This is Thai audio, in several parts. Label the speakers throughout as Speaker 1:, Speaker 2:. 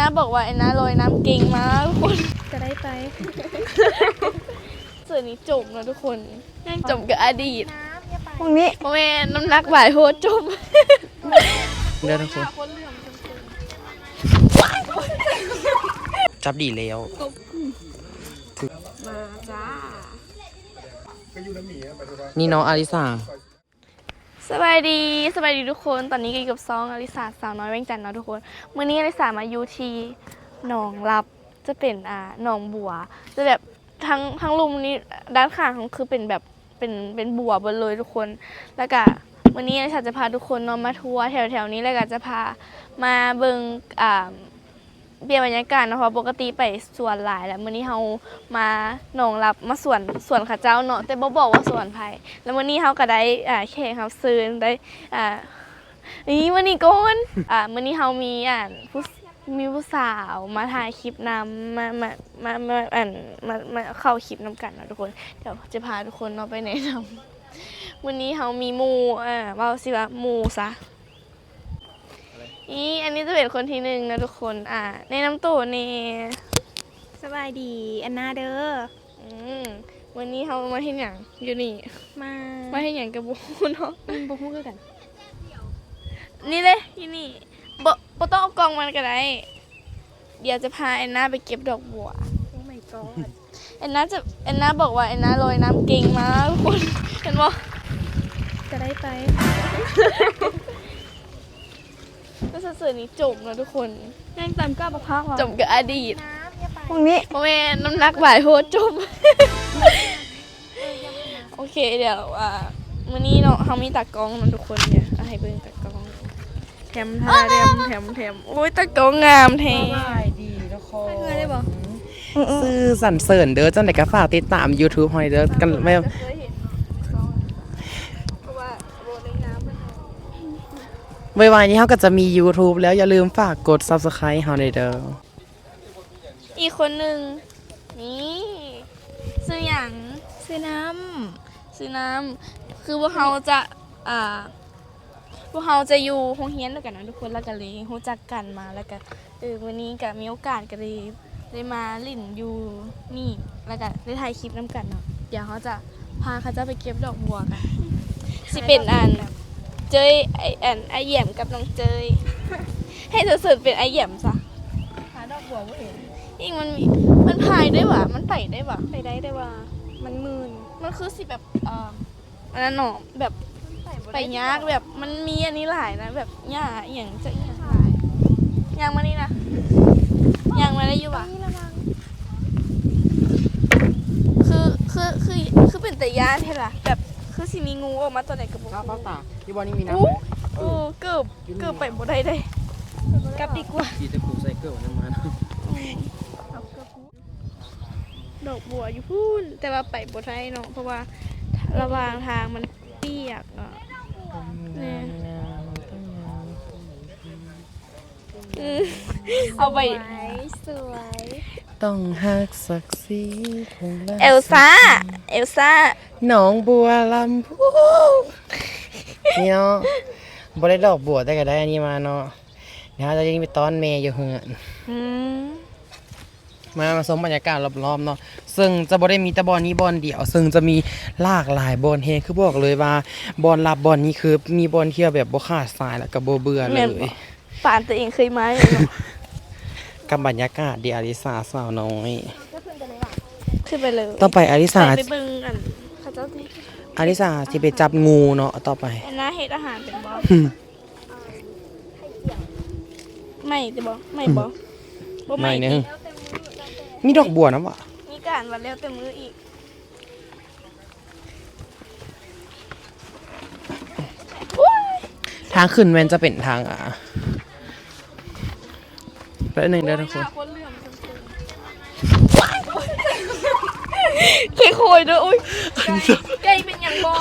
Speaker 1: น้าบอกว่าไอ้น้าลอยน้ำเก่งมากทุกคน
Speaker 2: จะได้ไป
Speaker 1: ส่วนนี้จมนะทุกคนยังจมกับอดีต
Speaker 2: พรุ่งนี้
Speaker 1: เพราะแม่น้ำหนักบ่ายโหดจม
Speaker 3: เด้อทุกคนจับดีแล้ว
Speaker 1: มาจ้า
Speaker 3: นี่น้องอาริสา
Speaker 1: สบายดีสบายดีทุกคน ตอนนี้ก็อยู่กับซองอลิสาสาวน้อยแว่งจันทร์เนาะทุกคนมื้อนี้อลิสามาอยู่ที่หนองลับจะเป็นอ่าหนองบัว จะแบบทั้งทั้งลุมนี้ด้านข้างของคือเป็นแบบเป็นเป็นบัวหมดเลยทุกคน แล้วก็วันนี้อลิสาจะพาทุกคนนอนมาทัวร์แถวๆนี้แล้วก็จะพามาเบิ่งอ่า เปลี่ยนบรรยากาศเนาะเพราะปกติไปสวนหลายแล้วมื้อนี้เฮามาหนองลับมาสวนสวนขาเจ้าเนาะแต่บ่บอกว่าสวนไผแล้ววันนี้เขาก็ได้อ่าแขกรับเชิญได้อ่านี่วันนี้ก่อนอ่าวันนี้เขามีอ่าผู้มีผู้สาวมาถ่ายคลิปนำมามามามาอ่านมามาเข้าคลิปนำกันนะทุกคนเดี๋ยวจะพาทุกคนเนาะไปแนะนำวันนี้เขามีหมูอ่าว่าสิว่าหมูซะ นี่อันนี้จะเป็นคนที่หนึ่งนะทุกคน อ่าแนะนำตัวนี่
Speaker 2: สบายดีอันนาเด้อ
Speaker 1: อืมวันนี้เขามาที่หยังอยู่นี่
Speaker 2: มา
Speaker 1: มาที่หยังกับบูเนาะ
Speaker 2: อืมบ่ฮู้คือกัน
Speaker 1: นี่เลยที่นี่บ่บ่ต้องเอากล่องมันก็ได้ เดี๋ยวจะพาแอนนาไปเก็บดอกบัว
Speaker 2: โอ้ my god
Speaker 1: แอนนาจะแอนนาบอกว่าแอนนาลอยน้ำเก่งมากทุกคนเห็นบ่
Speaker 2: จะได้ไป
Speaker 1: ก็สื่อๆนี้จมนะทุกคน
Speaker 2: ยังตามก้าวบักพัก
Speaker 1: จมกับอดีต
Speaker 2: พรุ่งนี้
Speaker 1: เพราะแม่น้ำหนักบ่ายโหดจมโอเคเดี๋ยวอ่ามื้อนี้เนาะเฮามีตากล้องนะทุกคนเนี่ยเอาให้เบิ่งตากล้องแถมทาแถมแถมแถมโอ้ยตากล้องงามแท้
Speaker 3: ดีทุกคน
Speaker 1: เงยได้บ่
Speaker 3: ซื้อสันเสริญเด้อจังไดก็ฝากติดตาม YouTube หอยเด้อกันไม่
Speaker 1: จะเคยเห็นเพราะว่าโรดในน้ำมัน
Speaker 3: ไวๆนี้เขาก็จะมี YouTube แล้วอย่าลืมฝากกด Subscribe เฮาด้วยเด้อ
Speaker 1: อีกคนหนึ่งนี่ซื้ออย่าง
Speaker 2: ซื้อน้ำ
Speaker 1: ซื้อน้ำคือพวกเขาจะอ่าพวกเขาจะอยู่โรงเรียนด้วยกันนะทุกคนแล้วก็เลยรู้จักกันมาแล้วก็เออวันนี้ก็มีโอกาสก็เลยได้มาลิ่นอยู่นี่แล้วก็ได้ถ่ายคลิปน้ำกันเนาะเดี๋ยวเขาจะพาเขาจะไปเก็บดอกบัวกันสิเป็นอัน เจยไออันไอแหยมกับน้องเจย ให้เธอสืบเป็นไอแหยมซะำ
Speaker 2: หาดอกบัวบ่เห็น
Speaker 1: อีกมันมีมันพายได้หวะมันไต่ได้หวะ
Speaker 2: ไปได้ได้ว่า มันมื่น
Speaker 1: มันคือสิแบบเอ่ออันนั้นหนอแบบไปยากแบบมันมีอันนี้หลายนะแบบหญ้าอหย่างจะอหย่างหลายยางมานี่นะยางมาได้อยู่ปะ
Speaker 2: นี่ละมั้ง
Speaker 1: คือคือคือคือเป็นแต่ย่านเท่ล่ะแบบ คือสิมีงูออกมาตัวไหนกับบุ
Speaker 3: ข้าวตาที่บ่นี่มีน้ำ
Speaker 1: อู้
Speaker 3: ไหม
Speaker 1: โอ้เกือบเกือบไปบ่ได้เลย
Speaker 2: กลับดีกว่า
Speaker 3: ขี่ตะปูใส่เกลือน้ำมัน
Speaker 1: ดอกบัวอยู่พูนแต่ว่าไปบ่ได้เนาะเพราะว่าระหว่างทางมันเปียกอะเนี่ยอืมเอาไป
Speaker 2: สวยสวย
Speaker 3: ต้องหักศักดิ์ศรีของรา
Speaker 1: เอลซ่า เอลซ่า
Speaker 3: หนองบัวลำพูนี่เนาะบ่ได้ดอกบัวแต่ก็ได้อันนี้มาเนาะเดี๋ยวเราจะยิงไปต้อนเมย์อยู่เหือน
Speaker 1: อืม
Speaker 3: มามาชมบรรยากาศรอบๆเนาะซึ่งจะบ่ได้มีแต่บอลนี้บอลเดียว ซึ่งจะมีหลากหลายบอลเฮงคือบอกเลยว่าบอลรับบอลนี้คือมีบอลเที่ยวแบบบ่ขาดสายแล้วก็บ่เบื่อเลย
Speaker 1: ป่านตัวเองเคยมาอยู่เนาะ
Speaker 3: กับบรรยากาศดีอาริสาสาวน้อย
Speaker 1: ขึ้นไปเลย
Speaker 3: ต่อไปอาริสา
Speaker 1: ไปไปเบิ่งกัน เขาเจ้าที่
Speaker 3: อาริสาสิไปจับงูเนาะต่อไป
Speaker 1: อันน่าเฮ็ดอาหารเป็นบ่ไม่แต่บ่ไม่บ่บ่
Speaker 3: ไม่
Speaker 1: ไม่
Speaker 3: นึงมีดอกบัวนะวะ
Speaker 1: มีการวันแล้วแต่มืออีก
Speaker 3: ทางขึ้นแมันจะเป็นทางอะแป๊บหนึงเด้อทุกคน
Speaker 1: คนเหลื่อม เคยโคยด้วยอุ้ยไก่เป็นอย่างบ่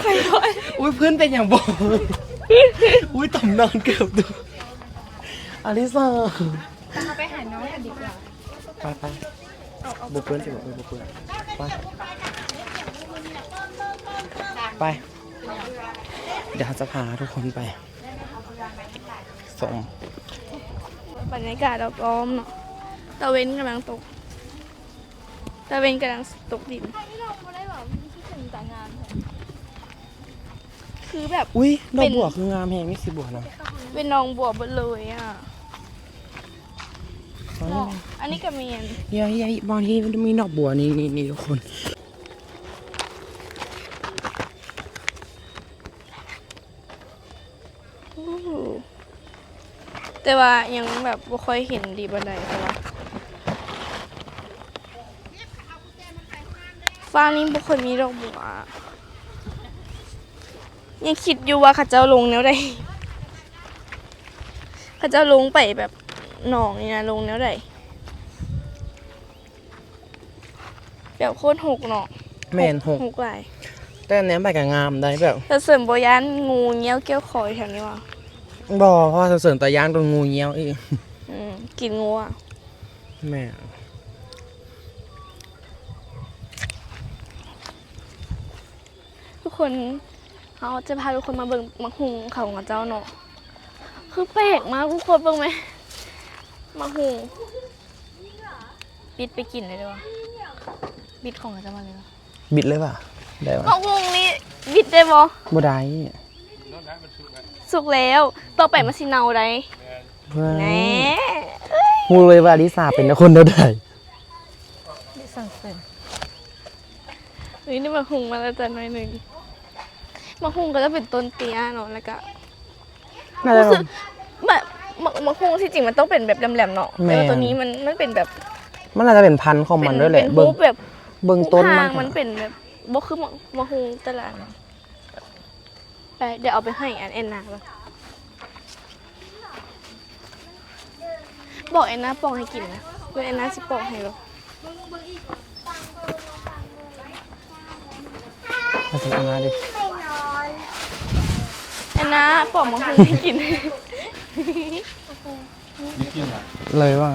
Speaker 1: ไก่ลอย
Speaker 3: อุ้ยเพื่อนเป็นอย่างบอกอุ้ยต่ำนานเกือบดูอาริสา
Speaker 2: เราไปหาน้องกันดีกว่า
Speaker 3: ไปไปบุกเพื่อนสิบุกเพื่อนบุกเพื่อนไปไป เดี๋ยวจะพาทุกคนไปสม
Speaker 1: บรรยากาศรอบๆเนาะตะเวนกำลังตก ตะเวนกำลังตกดิน
Speaker 2: ที่เราไม่ได้แบบมีที่ถึงแต่งงานเหรอ
Speaker 1: คือแบบ
Speaker 3: อุ้ยดอ
Speaker 1: เป็
Speaker 3: ก
Speaker 1: น
Speaker 3: บัวคืองามแฮงนี่สิบัวนะ
Speaker 1: เป็นหนองบัวหมดเลยอะ
Speaker 3: อ๋อ
Speaker 1: เนาะอันนี้ก็เมียน
Speaker 3: เฮียเฮียบางทีมันมีดอกบัวนี่นี่นี่ทุกคน
Speaker 1: อู้หูแต่ว่ายังแบบบ่ค่อยเห็นดีบันไดแต่ว่า ฟ้าร์มนี้บ่ค่อยมีดอกบัวยังคิดอยู่ว่าเขาเจ้าลงแนวใดเขาเจ้าลงไปแบบหนองนี่นะลงแนวใดแบบโคตรหกเนาะ
Speaker 3: แม่นหก
Speaker 1: หกหลาย
Speaker 3: แต่อันเนี้ยไปกับงามได้แบบ
Speaker 1: แต่เสริมโบยานงูเงี้ยวเกี้ยวคอยแถวนี้ว่ะ
Speaker 3: บ่เพราะว่าเสริมตะย่างตรงงูเงี้ยวอีก
Speaker 1: อืมกินงูอะ
Speaker 3: แม่
Speaker 1: ทุก คนเขาจะพาทุกคนมาเบิ่งมักหุงเขาของเจ้าเนาะคือแปลกมากทุกคนเบิ่งไหมมักหุงบิดไปกินเลยดีกว่าบิดของเจ้ามาเลยว่ะ
Speaker 3: บิดเลยป่ะได้ป่ะ
Speaker 1: มักหุงนี่บิดได้บ่
Speaker 3: บ่ได้
Speaker 1: สุกแล้ว ต่อไปมาสิเนาได้แหน
Speaker 3: ฮู้เลยว่าลิซ่าเป็นคนเดียวใด
Speaker 2: สั่งเสริม
Speaker 1: เฮ้ยนี่มักหุงมาแล้วจ้ะหน่อยหนึ่ง มักหุงก็จะเป็นต้นเตี้ยเนาะแล้วก็
Speaker 3: น่าจะ
Speaker 1: รู้สึกแบบมะมะคุงที่จริงมันต้องเป็นแบบแหลมๆเนาะ
Speaker 3: แม่
Speaker 1: แต่ว่าตัวนี้มันมันเป็นแบบ
Speaker 3: มันน่าจะเป็นพันธุ์ของมันด้วยแหละ
Speaker 1: เป็น
Speaker 3: เบิ่ง
Speaker 1: รูปแบบ
Speaker 3: เบิ่งต้น
Speaker 1: รูป
Speaker 3: มั
Speaker 1: ทานงมันเป็นแบบบ่คือมะมะคุงแต่ละอันไปเดี๋ยวเอาไปให้อันแอนนาก่อนบอกแอนนาปอกให้กินนะเพื่อแอนนาสิปอกให้หรอ
Speaker 3: มาถึงมาดิ
Speaker 1: แอ นนาปอกมะคุงให้กิน
Speaker 3: เลยว่า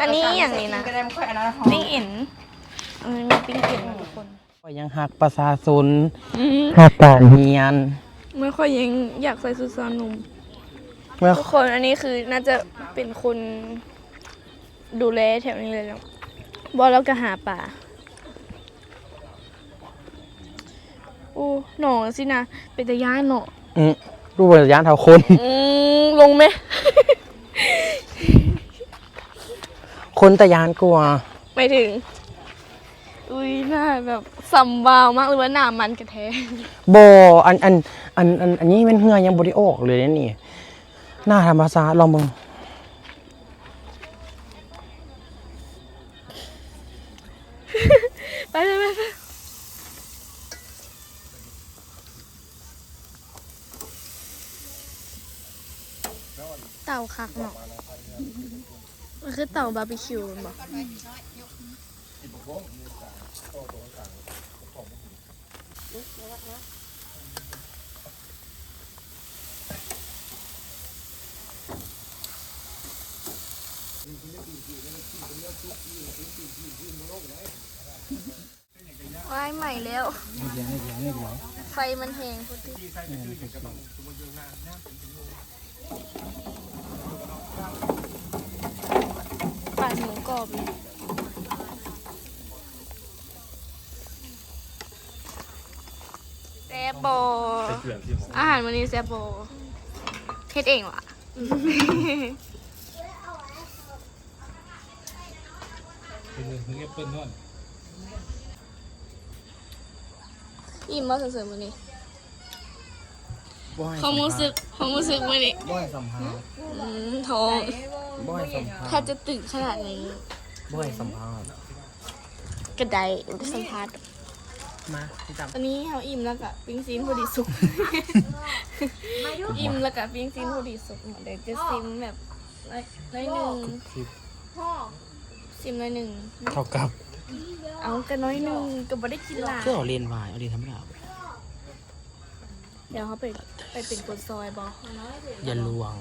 Speaker 1: อันนี้อย่างนี้นะปิ้งเอ็นเออมีปิ้งเอ็นนะทุกคน
Speaker 3: ก็ยังหักประชาชนหักการเรียน
Speaker 1: ไม่ค่อยยังอยากใส่สุดซานุ่ม
Speaker 3: เมื่อ
Speaker 1: ทุกคนอันนี้คือน่าจะเป็นคนดูแลแถวนี้เลยแล้วบอแล้วก็หาป่า โอ้หนองสินะเป็นตะย่านเนาะ
Speaker 3: อืมรูปวิญญาณเท่าคน
Speaker 1: อืมลงไหม
Speaker 3: คนตะยานกลัว
Speaker 1: ไม่ถึง อุ้ยหน้าแบบสัมวาวมากเลยว่าหน้ามันกระแท
Speaker 3: บอันอันอันอันอันนี้เป็นเหือยังบริออกเลยนะนี่ หน้าธรรมศาสตร์ลองเบิ่ง
Speaker 1: ไปไปไปไปเต่าคักเนาะมันคือเต่าบาร์บีคิวมันบอกว้ายใหม่แล้วไฟมันแหงพอดีปั่นหมู กรอบเลยแซ่บโบอาหารวันนี้แซ่บโบเฮ็ดเองวะอิ่มมากเสริมๆวันนี้ความรู้สึกความรู้สึกวันนี้
Speaker 3: บ่อยสัมภาษณ์
Speaker 1: อืมท้อง
Speaker 3: บ่ อยสัมภาษ
Speaker 1: ถ้า
Speaker 3: ณ์
Speaker 1: จะตื่นขนาดนี้
Speaker 3: บ่อยสัมภาษณ์
Speaker 1: กระไดอุปสัมภาษณ์
Speaker 3: มาพี่จำ
Speaker 1: ตอนนี้เราอิ่มแล้วกับปิ้งซีนพอดีสุก อิ่มแล้วกับปิ้งซีนพอดีสุกเดี๋ยวจะซิมแบบน้อยน้อยหนึ่งซิมน้อยหนึ่ง
Speaker 3: เท่ากับ
Speaker 1: เอากันน้อยหนึ่งก็บ่ได้กินหลาย
Speaker 3: เพื่อเอาเรียนวายเอาเรียนธรรมดา
Speaker 1: เดี๋ยวเขาไปไปเป็นคนซอยบอ
Speaker 3: อย่าลวง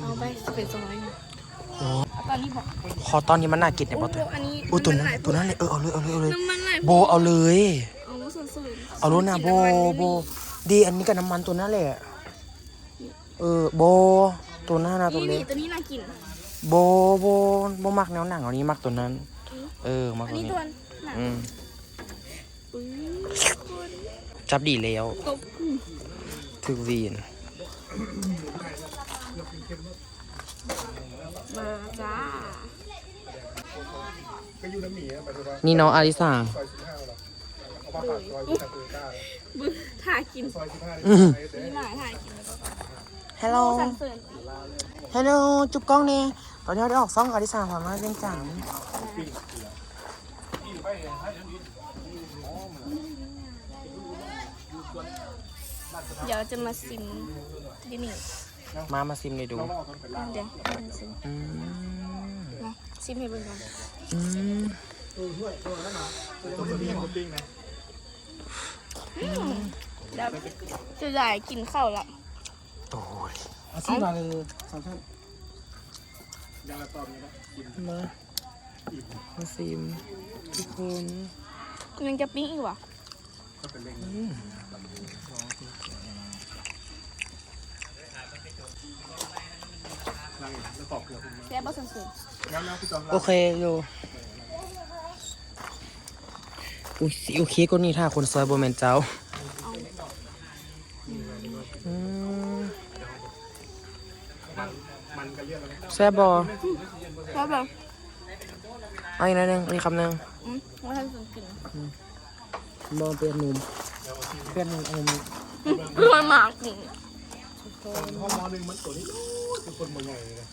Speaker 1: เอาไปเป็นซอยหนึ่ง
Speaker 3: โอ้
Speaker 1: ตอนนี้บอก
Speaker 3: พอตอนนี้มันน่ากินเนี่ย
Speaker 1: โอ้
Speaker 3: บอตัว
Speaker 1: อันนี้
Speaker 3: อุ้ยตัวนั้นำ
Speaker 1: มัหลาย
Speaker 3: ตัวนั้นเลยเออเอาเลยเอาเลยเอาเลย
Speaker 1: น้ำมันไหลาย
Speaker 3: โบเอาเลย
Speaker 1: เอาสุดๆ
Speaker 3: เอารถนะโบโบดีอันนี้กับน้ำมันตัวนั้นแหละเออโบตัวหน้านะตัว
Speaker 1: นี่
Speaker 3: เล็
Speaker 1: นี่
Speaker 3: ก
Speaker 1: ตัวนี้น่ากิน
Speaker 3: โบโบโบมักแนวหนังอันนี้มักตัวนั้น เออมัก
Speaker 1: อัน
Speaker 3: ตัว
Speaker 1: นี้
Speaker 3: นี้
Speaker 1: ตัวหนัง
Speaker 3: อืม
Speaker 1: ปื้อ
Speaker 3: จับดีแล้ว
Speaker 1: กบ
Speaker 3: ถึกวีน
Speaker 1: มาจ้า
Speaker 3: นี่น้องอาริสา
Speaker 1: บึ้งถ่ายกิน
Speaker 3: อืม
Speaker 1: นี่หมาถ่ายกิน
Speaker 3: ฮัลโหล
Speaker 1: สันเสริญ
Speaker 3: ฮัลโหล จุ๊บกล้องเนี่ยตอนนี้เราได้ออกซ่องอาริสาสามารถเล่นจัง
Speaker 1: เดี๋ยวจะมาซิมดินี่
Speaker 3: มามาซิมเลยดู
Speaker 1: เดี๋ยวมาซิม
Speaker 3: อืม
Speaker 1: นะซิมให้เบิ่งก่อน
Speaker 3: อืม
Speaker 1: เดี๋ยวจะได้กินข้าวละ
Speaker 3: โอ้ย
Speaker 4: อาชีพมาเลยสามท่าน
Speaker 3: มามาซิมทุกคน
Speaker 1: ยังจะปิ้งอีกวะ แซ่บบ่สันเสริญ
Speaker 3: โอเคอยู่อุ้ยสิโอเคก็นี่ถ้าคนซอยโบแมนเจ้าอืมแซ่บบอ
Speaker 1: ว่าแบบ
Speaker 3: เอาอีกหนิดนึงอีกคำหนึ่ง
Speaker 1: อืมว่าท่านสนกิน
Speaker 3: มองเป็นหนุ่มเป็นหนุ่มอม
Speaker 1: เพื่อนหมากกิน
Speaker 4: ห้องมอหนึ่งมันตัวนี้ คือคนมันใหญ่เลย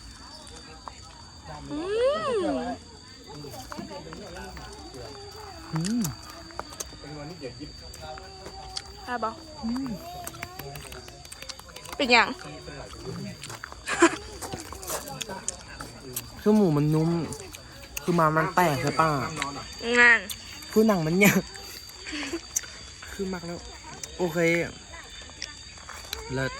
Speaker 1: อืม
Speaker 3: อืม
Speaker 4: เป็นวันนี้เดี๋ยวยิบ
Speaker 1: อะไรบ่เป็นอย่าง
Speaker 3: คือหมูมันนุ่ม คือมามันแตกใช่ป่ะ
Speaker 1: งาน
Speaker 3: คือหนังมันเนี่ยคือมักแล้ว โอเคเลิศ